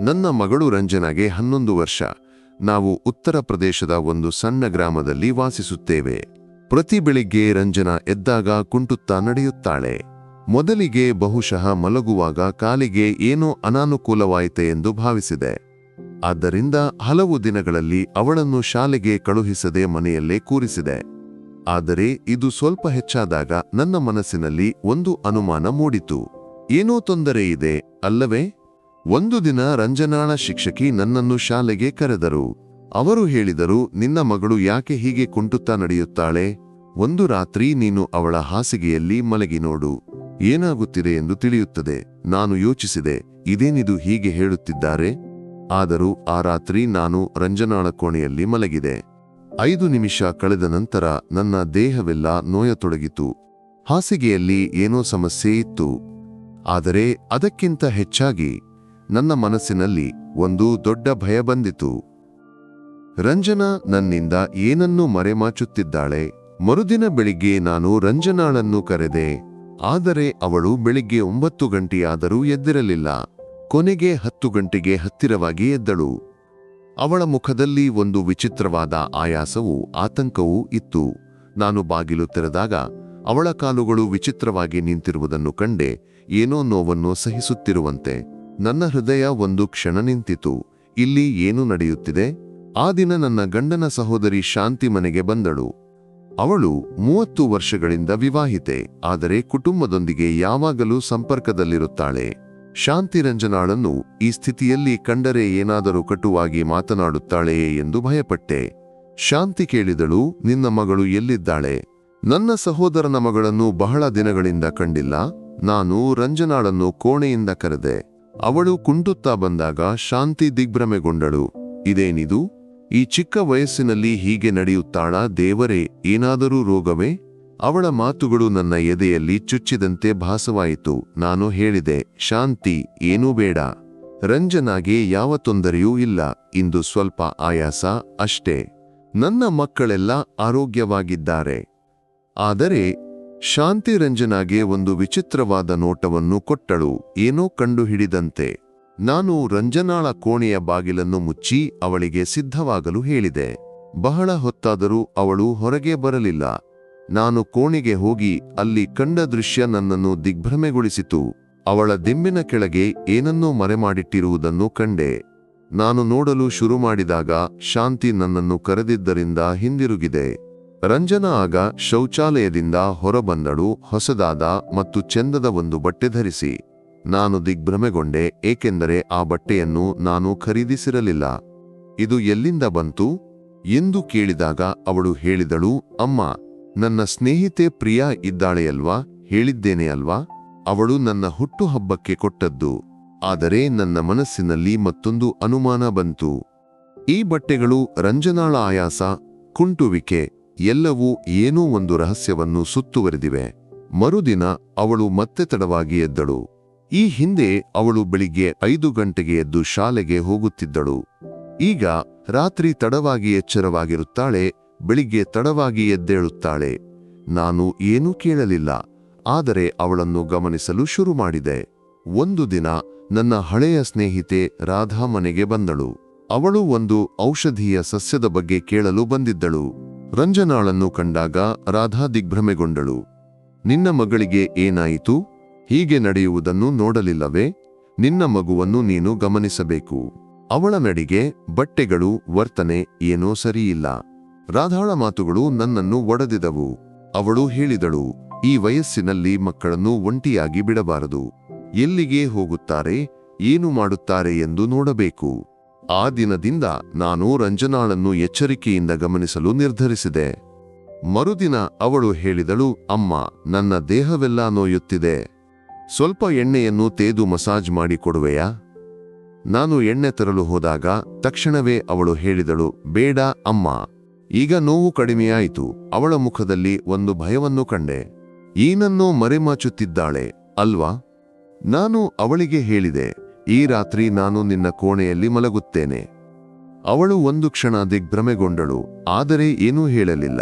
ನನ್ನ ಮಗಳು ರಂಜನಾಗೆ ಹನ್ನೊಂದು ವರ್ಷ. ನಾವು ಉತ್ತರ ಪ್ರದೇಶದ ಒಂದು ಸಣ್ಣ ಗ್ರಾಮದಲ್ಲಿ ವಾಸಿಸುತ್ತೇವೆ. ಪ್ರತಿ ಬೆಳಿಗ್ಗೆ ರಂಜನಾ ಎದ್ದಾಗ ಕುಂಟುತ್ತಾ ನಡೆಯುತ್ತಾಳೆ. ಮೊದಲಿಗೆ ಬಹುಶಃ ಮಲಗುವಾಗ ಕಾಲಿಗೆ ಏನೋ ಅನಾನುಕೂಲವಾಯಿತೆ ಎಂದು ಭಾವಿಸಿದೆ. ಆದ್ದರಿಂದ ಹಲವು ದಿನಗಳಲ್ಲಿ ಅವಳನ್ನು ಶಾಲೆಗೆ ಕಳುಹಿಸದೆ ಮನೆಯಲ್ಲೇ ಕೂರಿಸಿದೆ. ಆದರೆ ಇದು ಸ್ವಲ್ಪ ಹೆಚ್ಚಾದಾಗ ನನ್ನ ಮನಸ್ಸಿನಲ್ಲಿ ಒಂದು ಅನುಮಾನ ಮೂಡಿತು. ಏನೋ ತೊಂದರೆ ಇದೆ, ಅಲ್ಲವೇ? ಒಂದು ದಿನ ರಂಜನಾಳ ಶಿಕ್ಷಕಿ ನನ್ನನ್ನು ಶಾಲೆಗೆ ಕರೆದರು. ಅವರು ಹೇಳಿದರು, ನಿನ್ನ ಮಗಳು ಯಾಕೆ ಹೀಗೆ ಕುಂಟುತ್ತಾ ನಡೆಯುತ್ತಾಳೆ? ಒಂದು ರಾತ್ರಿ ನೀನು ಅವಳ ಹಾಸಿಗೆಯಲ್ಲಿ ಮಲಗಿ ನೋಡು. ಏನಾಗುತ್ತಿದೆ ಎಂದು ತಿಳಿಯುತ್ತದೆ. ನಾನು ಯೋಚಿಸಿದೆ, ಇದೇನಿದು ಹೀಗೆ ಹೇಳುತ್ತಿದ್ದಾರೆ? ಆದರೂ ಆ ರಾತ್ರಿ ನಾನು ರಂಜನಾಳ ಕೋಣೆಯಲ್ಲಿ ಮಲಗಿದೆ. ಐದು ನಿಮಿಷ ಕಳೆದ ನಂತರ ನನ್ನ ದೇಹವೆಲ್ಲ ನೋಯತೊಡಗಿತು. ಹಾಸಿಗೆಯಲ್ಲಿ ಏನೋ ಸಮಸ್ಯೆ ಇತ್ತು. ಆದರೆ ಅದಕ್ಕಿಂತ ಹೆಚ್ಚಾಗಿ ನನ್ನ ಮನಸ್ಸಿನಲ್ಲಿ ಒಂದು ದೊಡ್ಡ ಭಯ ಬಂದಿತು. ರಂಜನಾ ನನ್ನಿಂದ ಏನನ್ನು ಮರೆಮಾಚುತ್ತಿದ್ದಾಳೆ? ಮರುದಿನ ಬೆಳಿಗ್ಗೆ ನಾನು ರಂಜನಾಳನ್ನು ಕರೆದೆ. ಆದರೆ ಅವಳು ಬೆಳಿಗ್ಗೆ ಒಂಬತ್ತು ಗಂಟೆಯಾದರೂ ಎದ್ದಿರಲಿಲ್ಲ. ಕೊನೆಗೆ ಹತ್ತು ಗಂಟೆಗೆ ಹತ್ತಿರವಾಗಿ ಎದ್ದಳು. ಅವಳ ಮುಖದಲ್ಲಿ ಒಂದು ವಿಚಿತ್ರವಾದ ಆಯಾಸವೂ ಆತಂಕವೂ ಇತ್ತು. ನಾನು ಬಾಗಿಲು ತೆರೆದಾಗ ಅವಳ ಕಾಲುಗಳು ವಿಚಿತ್ರವಾಗಿ ನಿಂತಿರುವುದನ್ನು ಕಂಡೆ. ಏನೋ ನೋವನ್ನು ಸಹಿಸುತ್ತಿರುವಂತೆ. ನನ್ನ ಹೃದಯ ಒಂದು ಕ್ಷಣ ನಿಂತಿತು. ಇಲ್ಲಿ ಏನು ನಡೆಯುತ್ತಿದೆ? ಆ ದಿನ ನನ್ನ ಗಂಡನ ಸಹೋದರಿ ಶಾಂತಿ ಮನೆಗೆ ಬಂದಳು. ಅವಳು ಮೂವತ್ತು ವರ್ಷಗಳಿಂದ ವಿವಾಹಿತೆ, ಆದರೆ ಕುಟುಂಬದೊಂದಿಗೆ ಯಾವಾಗಲೂ ಸಂಪರ್ಕದಲ್ಲಿರುತ್ತಾಳೆ. ಶಾಂತಿ ರಂಜನಾಳನ್ನು ಈ ಸ್ಥಿತಿಯಲ್ಲಿ ಕಂಡರೆ ಏನಾದರೂ ಕಟುವಾಗಿ ಮಾತನಾಡುತ್ತಾಳೆಯೇ ಎಂದು ಭಯಪಟ್ಟೆ. ಶಾಂತಿ ಕೇಳಿದಳು, ನಿನ್ನ ಮಗಳು ಎಲ್ಲಿದ್ದಾಳೆ? ನನ್ನ ಸಹೋದರನ ಮಗಳನ್ನು ಬಹಳ ದಿನಗಳಿಂದ ಕಂಡಿಲ್ಲ. ನಾನು ರಂಜನಾಳನ್ನು ಕೋಣೆಯಿಂದ ಕರೆದೆ. ಅವಳು ಕುಂಟುತ್ತಾ ಬಂದಾಗ ಶಾಂತಿ ದಿಗ್ಭ್ರಮೆಗೊಂಡಳು. ಇದೇನಿದು? ಈ ಚಿಕ್ಕ ವಯಸ್ಸಿನಲ್ಲಿ ಹೀಗೆ ನಡೆಯುತ್ತಾಳ ದೇವರೇ, ಏನಾದರೂ ರೋಗವೇ? ಅವಳ ಮಾತುಗಳು ನನ್ನ ಎದೆಯಲ್ಲಿ ಚುಚ್ಚಿದಂತೆ ಭಾಸವಾಯಿತು. ನಾನು ಹೇಳಿದೆ, ಶಾಂತಿ, ಏನೂ ಬೇಡ. ರಂಜನಾಗೆ ಯಾವ ತೊಂದರೆಯೂ ಇಲ್ಲ. ಇಂದು ಸ್ವಲ್ಪ ಆಯಾಸ ಅಷ್ಟೇ. ನನ್ನ ಮಕ್ಕಳೆಲ್ಲ ಆರೋಗ್ಯವಾಗಿದ್ದಾರೆ. ಆದರೆ ಶಾಂತಿ ರಂಜನಾಗೆ ಒಂದು ವಿಚಿತ್ರವಾದ ನೋಟವನ್ನು ಕೊಟ್ಟಳು. ಏನೋ ಕಂಡುಹಿಡಿದಂತೆ. ನಾನು ರಂಜನಾಳ ಕೋಣೆಯ ಬಾಗಿಲನ್ನು ಮುಚ್ಚಿ ಅವಳಿಗೆ ಸಿದ್ಧವಾಗಲು ಹೇಳಿದೆ. ಬಹಳ ಹೊತ್ತಾದರೂ ಅವಳು ಹೊರಗೆ ಬರಲಿಲ್ಲ. ನಾನು ಕೋಣೆಗೆ ಹೋಗಿ ಅಲ್ಲಿ ಕಂಡ ದೃಶ್ಯ ನನ್ನನ್ನು ದಿಗ್ಭ್ರಮೆಗೊಳಿಸಿತು. ಅವಳ ದಿಂಬಿನ ಕೆಳಗೆ ಏನನ್ನೋ ಮರೆಮಾಡಿಟ್ಟಿರುವುದನ್ನು ಕಂಡೆ. ನಾನು ನೋಡಲು ಶುರು ಮಾಡಿದಾಗ ಶಾಂತಿ ನನ್ನನ್ನು ಕರೆದಿದ್ದರಿಂದ ಹಿಂದಿರುಗಿದೆ. ರಂಜನಾ ಆಗ ಶೌಚಾಲಯದಿಂದ ಹೊರಬಂದಳು, ಹೊಸದಾದ ಮತ್ತು ಚೆಂದದ ಒಂದು ಬಟ್ಟೆ ಧರಿಸಿ, ನಾನು ದಿಗ್ಭ್ರಮೆಗೊಂಡೆ, ಏಕೆಂದರೆ ಆ ಬಟ್ಟೆಯನ್ನು ನಾನು ಖರೀದಿಸಿರಲಿಲ್ಲ. ಇದು ಎಲ್ಲಿಂದ ಬಂತು? ಎಂದು ಕೇಳಿದಾಗ ಅವಳು ಹೇಳಿದಳು, ಅಮ್ಮ, ನನ್ನ ಸ್ನೇಹಿತೆ ಪ್ರಿಯಾ ಇದ್ದಾಳೆಯಲ್ವಾ? ಹೇಳಿದ್ದೇನೆ ಅಲ್ವಾ? ಅವಳು ನನ್ನ ಹುಟ್ಟುಹಬ್ಬಕ್ಕೆ ಕೊಟ್ಟದ್ದು. ಆದರೆ ನನ್ನ ಮನಸ್ಸಿನಲ್ಲಿ ಮತ್ತೊಂದು ಅನುಮಾನ ಬಂತು. ಈ ಬಟ್ಟೆಗಳು ರಂಜನಾಳ ಆಯಾಸ, ಕುಂಟುವಿಕೆ ಎಲ್ಲವೂ ಏನೋ ಒಂದು ರಹಸ್ಯವನ್ನು ಸುತ್ತುವರೆದಿವೆ. ಮರುದಿನ ಅವಳು ಮತ್ತೆ ತಡವಾಗಿ ಎದ್ದಳು. ಈ ಹಿಂದೆ ಅವಳು ಬೆಳಿಗ್ಗೆ ಐದು ಗಂಟೆಗೆ ಎದ್ದು ಶಾಲೆಗೆ ಹೋಗುತ್ತಿದ್ದಳು. ಈಗ ರಾತ್ರಿ ತಡವಾಗಿ ಎಚ್ಚರವಾಗಿರುತ್ತಾಳೆ, ಬೆಳಿಗ್ಗೆ ತಡವಾಗಿ ಎದ್ದೇಳುತ್ತಾಳೆ. ನಾನು ಏನೂ ಕೇಳಲಿಲ್ಲ, ಆದರೆ ಅವಳನ್ನು ಗಮನಿಸಲು ಶುರು ಮಾಡಿದೆ. ಒಂದು ದಿನ ನನ್ನ ಹಳೆಯ ಸ್ನೇಹಿತೆ ರಾಧಾ ಮನೆಗೆ ಬಂದಳು. ಅವಳು ಒಂದು ಔಷಧೀಯ ಸಸ್ಯದ ಬಗ್ಗೆ ಕೇಳಲು ಬಂದಿದ್ದಳು. ರಂಜನಾಳನ್ನು ಕಂಡಾಗ ರಾಧಾ ದಿಗ್ಭ್ರಮೆಗೊಂಡಳು. ನಿನ್ನ ಮಗಳಿಗೆ ಏನಾಯಿತು? ಹೀಗೆ ನಡೆಯುವುದನ್ನು ನೋಡಲಿಲ್ಲವೇ? ನಿನ್ನ ಮಗುವನ್ನು ನೀನು ಗಮನಿಸಬೇಕು. ಅವಳ ನಡಿಗೆ, ಬಟ್ಟೆಗಳು, ವರ್ತನೆ ಏನೋ ಸರಿಯಿಲ್ಲ. ರಾಧಾಳ ಮಾತುಗಳು ನನ್ನನ್ನು ಒಡೆದಿದವು. ಅವಳು ಹೇಳಿದಳು, ಈ ವಯಸ್ಸಿನಲ್ಲಿ ಮಕ್ಕಳನ್ನು ಒಂಟಿಯಾಗಿ ಬಿಡಬಾರದು. ಎಲ್ಲಿಗೆ ಹೋಗುತ್ತಾರೆ, ಏನು ಮಾಡುತ್ತಾರೆ ಎಂದು ನೋಡಬೇಕು. ಆ ದಿನದಿಂದ ನಾನು ರಂಜನಾಳನ್ನು ಎಚ್ಚರಿಕೆಯಿಂದ ಗಮನಿಸಲು ನಿರ್ಧರಿಸಿದೆ. ಮರುದಿನ ಅವಳು ಹೇಳಿದಳು, ಅಮ್ಮ, ನನ್ನ ದೇಹವೆಲ್ಲ ನೋಯುತ್ತಿದೆ. ಸ್ವಲ್ಪ ಎಣ್ಣೆಯನ್ನು ತೇದು ಮಸಾಜ್ ಮಾಡಿಕೊಡುವೆಯಾ? ನಾನು ಎಣ್ಣೆ ತರಲು ಹೋದಾಗ ತಕ್ಷಣವೇ ಅವಳು ಹೇಳಿದಳು, ಬೇಡ, ಅಮ್ಮ. ಈಗ ನೋವು ಕಡಿಮೆಯಾಯಿತು. ಅವಳ ಮುಖದಲ್ಲಿ ಒಂದು ಭಯವನ್ನು ಕಂಡೆ. ಏನನ್ನೋ ಮರೆಮಾಚುತ್ತಿದ್ದಾಳೆ, ಅಲ್ವಾ? ನಾನು ಅವಳಿಗೆ ಹೇಳಿದೆ ಈ ರಾತ್ರಿ ನಾನು ನಿನ್ನ ಕೋಣೆಯಲ್ಲಿ ಮಲಗುತ್ತೇನೆ. ಅವಳು ಒಂದು ಕ್ಷಣ ದಿಗ್ಭ್ರಮೆಗೊಂಡಳು, ಆದರೆ ಏನೂ ಹೇಳಲಿಲ್ಲ.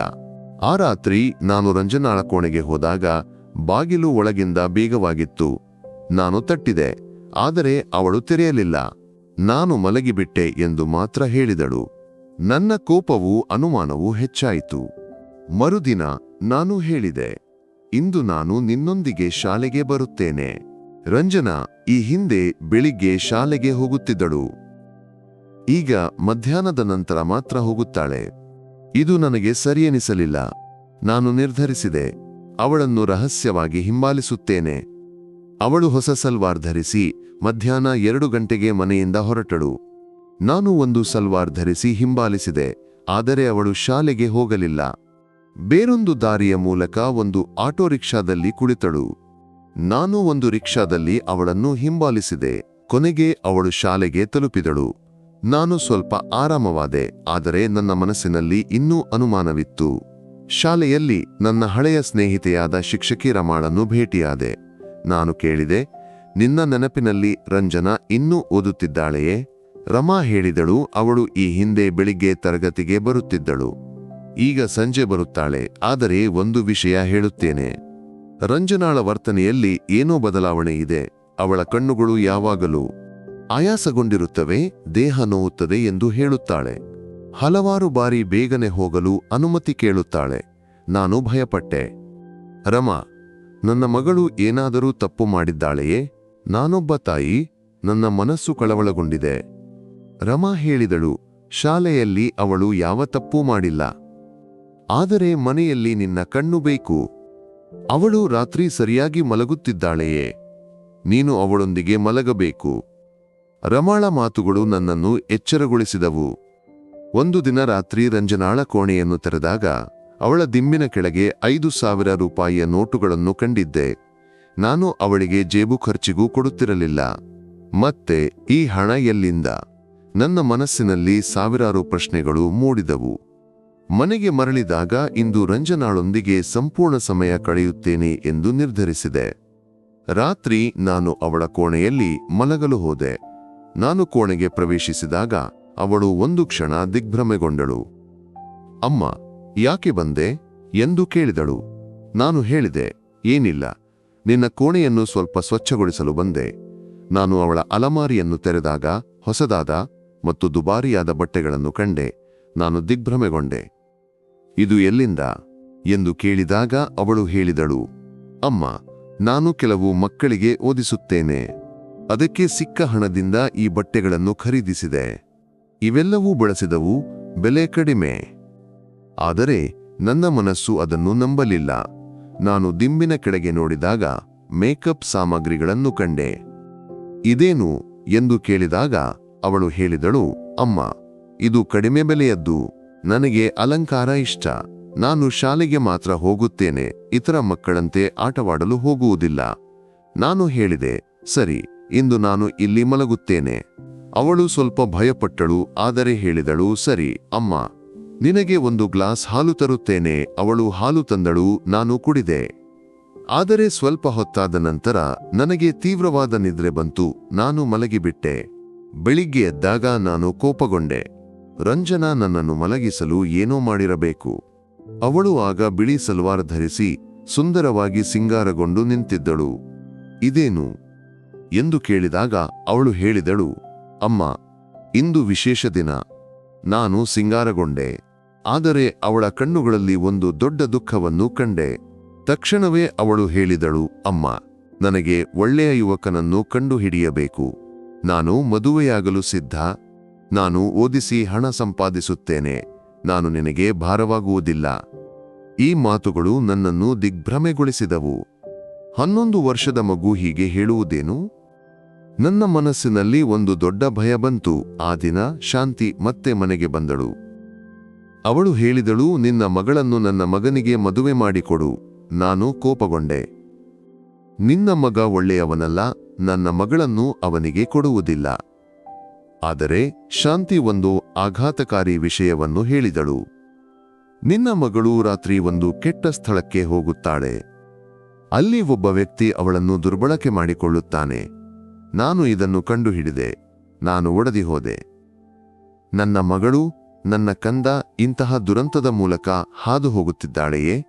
ಆ ರಾತ್ರಿ ನಾನು ರಂಜನಾಳ ಕೋಣೆಗೆ ಹೋದಾಗ ಬಾಗಿಲು ಒಳಗಿಂದ ಬೀಗವಾಗಿತ್ತು. ನಾನು ತಟ್ಟಿದೆ, ಆದರೆ ಅವಳು ತೆರೆಯಲಿಲ್ಲ. ನಾನು ಮಲಗಿಬಿಟ್ಟೆ ಎಂದು ಮಾತ್ರ ಹೇಳಿದಳು. ನನ್ನ ಕೋಪವೂ ಅನುಮಾನವೂ ಹೆಚ್ಚಾಯಿತು. ಮರುದಿನ ನಾನು ಹೇಳಿದೆ, ಇಂದು ನಾನು ನಿನ್ನೊಂದಿಗೆ ಶಾಲೆಗೆ ಬರುತ್ತೇನೆ. ರಂಜನಾ ಈ ಹಿಂದೆ ಬೆಳಿಗ್ಗೆ ಶಾಲೆಗೆ ಹೋಗುತ್ತಿದ್ದಳು. ಈಗ ಮಧ್ಯಾಹ್ನದ ನಂತರ ಮಾತ್ರ ಹೋಗುತ್ತಾಳೆ. ಇದು ನನಗೆ ಸರಿಯೆನಿಸಲಿಲ್ಲ. ನಾನು ನಿರ್ಧರಿಸಿದೆ. ಅವಳನ್ನು ರಹಸ್ಯವಾಗಿ ಹಿಂಬಾಲಿಸುತ್ತೇನೆ. ಅವಳು ಹೊಸ ಸಲ್ವಾರ್ ಧರಿಸಿ ಮಧ್ಯಾಹ್ನ ಎರಡು ಗಂಟೆಗೆ ಮನೆಯಿಂದ ಹೊರಟಳು. ನಾನು ಒಂದು ಸಲ್ವಾರ್ ಧರಿಸಿ ಹಿಂಬಾಲಿಸಿದೆ, ಆದರೆ ಅವಳು ಶಾಲೆಗೆ ಹೋಗಲಿಲ್ಲ. ಬೇರೊಂದು ದಾರಿಯ ಮೂಲಕ ಒಂದು ಆಟೋ ರಿಕ್ಷಾದಲ್ಲಿ ಕುಳಿತಳು. ನಾನು ಒಂದು ರಿಕ್ಷಾದಲ್ಲಿ ಅವಳನ್ನು ಹಿಂಬಾಲಿಸಿದೆ. ಕೊನೆಗೆ ಅವಳು ಶಾಲೆಗೆ ತಲುಪಿದಳು. ನಾನು ಸ್ವಲ್ಪ ಆರಾಮವಾದೆ, ಆದರೆ ನನ್ನ ಮನಸ್ಸಿನಲ್ಲಿ ಇನ್ನೂ ಅನುಮಾನವಿತ್ತು. ಶಾಲೆಯಲ್ಲಿ ನನ್ನ ಹಳೆಯ ಸ್ನೇಹಿತೆಯಾದ ಶಿಕ್ಷಕಿ ರಮಾಳನ್ನು ಭೇಟಿಯಾದೆ. ನಾನು ಕೇಳಿದೆ, ನಿನ್ನ ನೆನಪಿನಲ್ಲಿ ರಂಜನಾ ಇನ್ನೂ ಓದುತ್ತಿದ್ದಾಳೆಯೇ? ರಮಾ ಹೇಳಿದಳು, ಅವಳು ಈ ಹಿಂದೆ ಬೆಳಿಗ್ಗೆ ತರಗತಿಗೆ ಬರುತ್ತಿದ್ದಳು. ಈಗ ಸಂಜೆ ಬರುತ್ತಾಳೆ, ಆದರೆ ಒಂದು ವಿಷಯ ಹೇಳುತ್ತೇನೆ. ರಂಜನಾಳ ವರ್ತನೆಯಲ್ಲಿ ಏನೋ ಬದಲಾವಣೆ ಇದೆ. ಅವಳ ಕಣ್ಣುಗಳು ಯಾವಾಗಲೂ ಆಯಾಸಗೊಂಡಿರುತ್ತವೆ, ದೇಹ ನೋವುತ್ತದೆ ಎಂದು ಹೇಳುತ್ತಾಳೆ. ಹಲವಾರು ಬಾರಿ ಬೇಗನೆ ಹೋಗಲು ಅನುಮತಿ ಕೇಳುತ್ತಾಳೆ. ನಾನು ಭಯಪಟ್ಟೆ. ರಮಾ, ನನ್ನ ಮಗಳು ಏನಾದರೂ ತಪ್ಪು ಮಾಡಿದ್ದಾಳೆಯೇ? ನಾನೊಬ್ಬ ತಾಯಿ, ನನ್ನ ಮನಸ್ಸು ಕಳವಳಗೊಂಡಿದೆ. ರಮಾ ಹೇಳಿದಳು, ಶಾಲೆಯಲ್ಲಿ ಅವಳು ಯಾವ ತಪ್ಪೂ ಮಾಡಿಲ್ಲ. ಆದರೆ ಮನೆಯಲ್ಲಿ ನಿನ್ನ ಕಣ್ಣು ಬೇಕು. ಅವಳು ರಾತ್ರಿ ಸರಿಯಾಗಿ ಮಲಗುತ್ತಿದ್ದಾಳೆಯೇ? ನೀನು ಅವಳೊಂದಿಗೆ ಮಲಗಬೇಕು. ರಮಾಳ ಮಾತುಗಳು ನನ್ನನ್ನು ಎಚ್ಚರಗೊಳಿಸಿದವು. ಒಂದು ದಿನ ರಾತ್ರಿ ರಂಜನಾಳ ಕೋಣೆಯನ್ನು ತೆರೆದಾಗ ಅವಳ ದಿಂಬಿನ ಕೆಳಗೆ ಐದು ಸಾವಿರ ರೂಪಾಯಿಯ ನೋಟುಗಳನ್ನು ಕಂಡಿದ್ದೆ. ನಾನು ಅವಳಿಗೆ ಜೇಬು ಖರ್ಚಿಗೂ ಕೊಡುತ್ತಿರಲಿಲ್ಲ. ಮತ್ತೆ ಈ ಹಣ ಎಲ್ಲಿಂದ? ನನ್ನ ಮನಸ್ಸಿನಲ್ಲಿ ಸಾವಿರಾರು ಪ್ರಶ್ನೆಗಳು ಮೂಡಿದವು. ಮನೆಗೆ ಮರಳಿದಾಗ ಇಂದು ರಂಜನಾಳೊಂದಿಗೆ ಸಂಪೂರ್ಣ ಸಮಯ ಕಳೆಯುತ್ತೇನೆ ಎಂದು ನಿರ್ಧರಿಸಿದೆ. ರಾತ್ರಿ ನಾನು ಅವಳ ಕೋಣೆಯಲ್ಲಿ ಮಲಗಲು ಹೋದೆ. ನಾನು ಕೋಣೆಗೆ ಪ್ರವೇಶಿಸಿದಾಗ ಅವಳು ಒಂದು ಕ್ಷಣ ದಿಗ್ಭ್ರಮೆಗೊಂಡಳು. ಅಮ್ಮ, ಯಾಕೆ ಬಂದೆ? ಎಂದು ಕೇಳಿದಳು. ನಾನು ಹೇಳಿದೆ, ಏನಿಲ್ಲ. ನಿನ್ನ ಕೋಣೆಯನ್ನು ಸ್ವಲ್ಪ ಸ್ವಚ್ಛಗೊಳಿಸಲು ಬಂದೆ. ನಾನು ಅವಳ ಅಲಮಾರಿಯನ್ನು ತೆರೆದಾಗ ಹೊಸದಾದ ಮತ್ತು ದುಬಾರಿಯಾದ ಬಟ್ಟೆಗಳನ್ನು ಕಂಡೆ. ನಾನು ದಿಗ್ಭ್ರಮೆಗೊಂಡೆ. ಇದು ಎಲ್ಲಿಂದ? ಎಂದು ಕೇಳಿದಾಗ ಅವಳು ಹೇಳಿದಳು, ಅಮ್ಮ, ನಾನು ಕೆಲವು ಮಕ್ಕಳಿಗೆ ಓದಿಸುತ್ತೇನೆ. ಅದಕ್ಕೆ ಸಿಕ್ಕ ಹಣದಿಂದ ಈ ಬಟ್ಟೆಗಳನ್ನು ಖರೀದಿಸಿದೆ. ಇವೆಲ್ಲವೂ ಬಳಸಿದವು, ಬೆಲೆ ಕಡಿಮೆ. ಆದರೆ ನನ್ನ ಮನಸ್ಸು ಅದನ್ನು ನಂಬಲಿಲ್ಲ. ನಾನು ದಿಂಬಿನ ಕೆಳಗೆ ನೋಡಿದಾಗ ಮೇಕಪ್ ಸಾಮಗ್ರಿಗಳನ್ನು ಕಂಡೆ. ಇದೇನು? ಎಂದು ಕೇಳಿದಾಗ ಅವಳು ಹೇಳಿದಳು, ಅಮ್ಮ, ಇದು ಕಡಿಮೆ ಬೆಲೆಯದ್ದು. ನನಗೆ ಅಲಂಕಾರ ಇಷ್ಟ. ನಾನು ಶಾಲೆಗೆ ಮಾತ್ರ ಹೋಗುತ್ತೇನೆ, ಇತರ ಮಕ್ಕಳಂತೆ ಆಟವಾಡಲು ಹೋಗುವುದಿಲ್ಲ. ನಾನು ಹೇಳಿದೆ, ಸರಿ, ಇಂದು ನಾನು ಇಲ್ಲಿ ಮಲಗುತ್ತೇನೆ. ಅವಳು ಸ್ವಲ್ಪ ಭಯಪಟ್ಟಳು, ಆದರೆ ಹೇಳಿದಳು, ಸರಿ, ಅಮ್ಮ, ನಿನಗೆ ಒಂದು ಗ್ಲಾಸ್ ಹಾಲು ತರುತ್ತೇನೆ, ಅವಳು ಹಾಲು ತಂದಳು, ನಾನು ಕುಡಿದೆ. ಆದರೆ ಸ್ವಲ್ಪ ಹೊತ್ತಾದ ನಂತರ ನನಗೆ ತೀವ್ರವಾದ ನಿದ್ರೆ ಬಂತು, ನಾನು ಮಲಗಿಬಿಟ್ಟೆ. ಬೆಳಿಗ್ಗೆ ಎದ್ದಾಗ ನಾನು ಕೋಪಗೊಂಡೆ. ರಂಜನಾ ನನ್ನನ್ನು ಮಲಗಿಸಲು ಏನೋ ಮಾಡಿರಬೇಕು. ಅವಳು ಆಗ ಬಿಳಿ ಸಲ್ವಾರ್ ಧರಿಸಿ ಸುಂದರವಾಗಿ ಸಿಂಗಾರಗೊಂಡು ನಿಂತಿದ್ದಳು. ಇದೇನು? ಎಂದು ಕೇಳಿದಾಗ ಅವಳು ಹೇಳಿದಳು, ಅಮ್ಮ, ಇಂದು ವಿಶೇಷ ದಿನ. ನಾನು ಸಿಂಗಾರಗೊಂಡೆ. ಆದರೆ ಅವಳ ಕಣ್ಣುಗಳಲ್ಲಿ ಒಂದು ದೊಡ್ಡ ದುಃಖವನ್ನು ಕಂಡೆ. ತಕ್ಷಣವೇ ಅವಳು ಹೇಳಿದಳು, ಅಮ್ಮ, ನನಗೆ ಒಳ್ಳೆಯ ಯುವಕನನ್ನು ಕಂಡುಹಿಡಿಯಬೇಕು. ನಾನು ಮದುವೆಯಾಗಲು ಸಿದ್ಧ. ನಾನು ಓದಿಸಿ ಹಣ ಸಂಪಾದಿಸುತ್ತೇನೆ. ನಾನು ನಿನಗೆ ಭಾರವಾಗುವುದಿಲ್ಲ. ಈ ಮಾತುಗಳು ನನ್ನನ್ನು ದಿಗ್ಭ್ರಮೆಗೊಳಿಸಿದವು. ಹನ್ನೊಂದು ವರ್ಷದ ಮಗು ಹೀಗೆ ಹೇಳುವುದೇನು? ನನ್ನ ಮನಸ್ಸಿನಲ್ಲಿ ಒಂದು ದೊಡ್ಡ ಭಯ ಬಂತು. ಆ ದಿನ ಶಾಂತಿ ಮತ್ತೆ ಮನೆಗೆ ಬಂದಳು. ಅವಳು ಹೇಳಿದಳು, ನಿನ್ನ ಮಗಳನ್ನು ನನ್ನ ಮಗನಿಗೆ ಮದುವೆ ಮಾಡಿಕೊಡು. ನಾನು ಕೋಪಗೊಂಡೆ. ನಿನ್ನ ಮಗ ಒಳ್ಳೆಯವನಲ್ಲ, ನನ್ನ ಮಗಳನ್ನು ಅವನಿಗೆ ಕೊಡುವುದಿಲ್ಲ. ಆದರೆ ಶಾಂತಿ ಒಂದು ಆಘಾತಕಾರಿ ವಿಷಯವನ್ನು ಹೇಳಿದಳು. ನಿನ್ನ ಮಗಳು ರಾತ್ರಿ ಒಂದು ಕೆಟ್ಟ ಸ್ಥಳಕ್ಕೆ ಹೋಗುತ್ತಾಳೆ. ಅಲ್ಲಿ ಒಬ್ಬ ವ್ಯಕ್ತಿ ಅವಳನ್ನು ದುರ್ಬಳಕೆ ಮಾಡಿಕೊಳ್ಳುತ್ತಾನೆ. ನಾನು ಇದನ್ನು ಕಂಡುಹಿಡಿದೆ. ನಾನು ಒಡದಿ ಹೋದೆ. ನನ್ನ ಮಗಳು, ನನ್ನ ಕಂದ ಇಂತಹ ದುರಂತದ ಮೂಲಕ ಹಾದು ಹೋಗುತ್ತಿದ್ದಾಳೆಯೇ?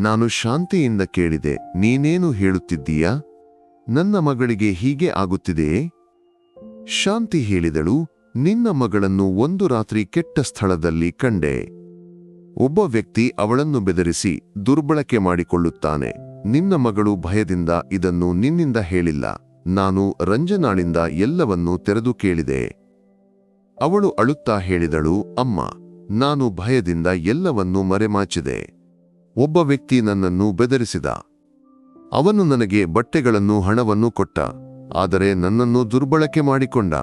ನಾನು ಶಾಂತಿಯಿಂದ ಕೇಳಿದೆ, ನೀನೇನು ಹೇಳುತ್ತಿದ್ದೀಯಾ? ನನ್ನ ಮಗಳಿಗೆ ಹೀಗೆ ಆಗುತ್ತಿದೆಯೇ? ಶಾಂತಿ ಹೇಳಿದಳು, ನಿನ್ನ ಮಗಳನ್ನು ಒಂದು ರಾತ್ರಿ ಕೆಟ್ಟ ಸ್ಥಳದಲ್ಲಿ ಕಂಡೆ. ಒಬ್ಬ ವ್ಯಕ್ತಿ ಅವಳನ್ನು ಬೆದರಿಸಿ ದುರ್ಬಳಕೆ ಮಾಡಿಕೊಳ್ಳುತ್ತಾನೆ. ನಿನ್ನ ಮಗಳು ಭಯದಿಂದ ಇದನ್ನು ನಿನ್ನಿಂದ ಹೇಳಿಲ್ಲ. ನಾನು ರಂಜನಾಳಿಂದ ಎಲ್ಲವನ್ನೂ ತೆರೆದು ಕೇಳಿದೆ. ಅವಳು ಅಳುತ್ತಾ ಹೇಳಿದಳು, ಅಮ್ಮ, ನಾನು ಭಯದಿಂದ ಎಲ್ಲವನ್ನೂ ಮರೆಮಾಚಿದೆ. ಒಬ್ಬ ವ್ಯಕ್ತಿ ನನ್ನನ್ನು ಬೆದರಿಸಿದ. ಅವನು ನನಗೆ ಬಟ್ಟೆಗಳನ್ನು ಹಣವನ್ನು ಕೊಟ್ಟ. ಆದರೆ ನನ್ನನ್ನು ದುರ್ಬಳಕೆ ಮಾಡಿಕೊಂಡ.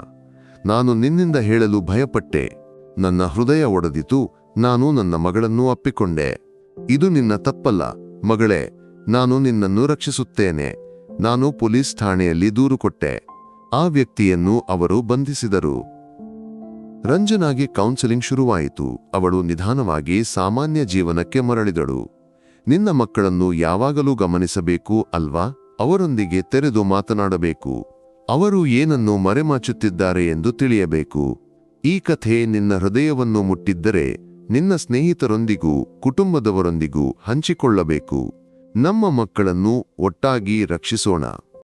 ನಾನು ನಿನ್ನಿಂದ ಹೇಳಲು ಭಯಪಟ್ಟೆ. ನನ್ನ ಹೃದಯ ಒಡೆದಿತು. ನಾನು ನನ್ನ ಮಗಳನ್ನು ಅಪ್ಪಿಕೊಂಡೆ. ಇದು ನಿನ್ನ ತಪ್ಪಲ್ಲ. ಮಗಳೇ, ನಾನು ನಿನ್ನನ್ನು ರಕ್ಷಿಸುತ್ತೇನೆ. ನಾನು ಪೊಲೀಸ್ ಠಾಣೆಯಲ್ಲಿ ದೂರು ಕೊಟ್ಟೆ. ಆ ವ್ಯಕ್ತಿಯನ್ನು ಅವರು ಬಂಧಿಸಿದರು. ರಂಜನಾಗಿ ಕೌನ್ಸೆಲಿಂಗ್ ಶುರುವಾಯಿತು. ಅವಳು ನಿಧಾನವಾಗಿ ಸಾಮಾನ್ಯ ಜೀವನಕ್ಕೆ ಮರಳಿದಳು. ನಿನ್ನ ಮಕ್ಕಳನ್ನು ಯಾವಾಗಲೂ ಗಮನಿಸಬೇಕು ಅಲ್ವಾ? ಅವರೊಂದಿಗೆ ತೆರೆದು ಮಾತನಾಡಬೇಕು. ಅವರು ಏನನ್ನು ಮರೆಮಾಚುತ್ತಿದ್ದಾರೆ ಎಂದು ತಿಳಿಯಬೇಕು. ಈ ಕಥೆ ನಿನ್ನ ಹೃದಯವನ್ನು ಮುಟ್ಟಿದ್ದರೆ ನಿನ್ನ ಸ್ನೇಹಿತರೊಂದಿಗೂ ಕುಟುಂಬದವರೊಂದಿಗೂ ಹಂಚಿಕೊಳ್ಳಬೇಕು. ನಮ್ಮ ಮಕ್ಕಳನ್ನು ಒಟ್ಟಾಗಿ ರಕ್ಷಿಸೋಣ.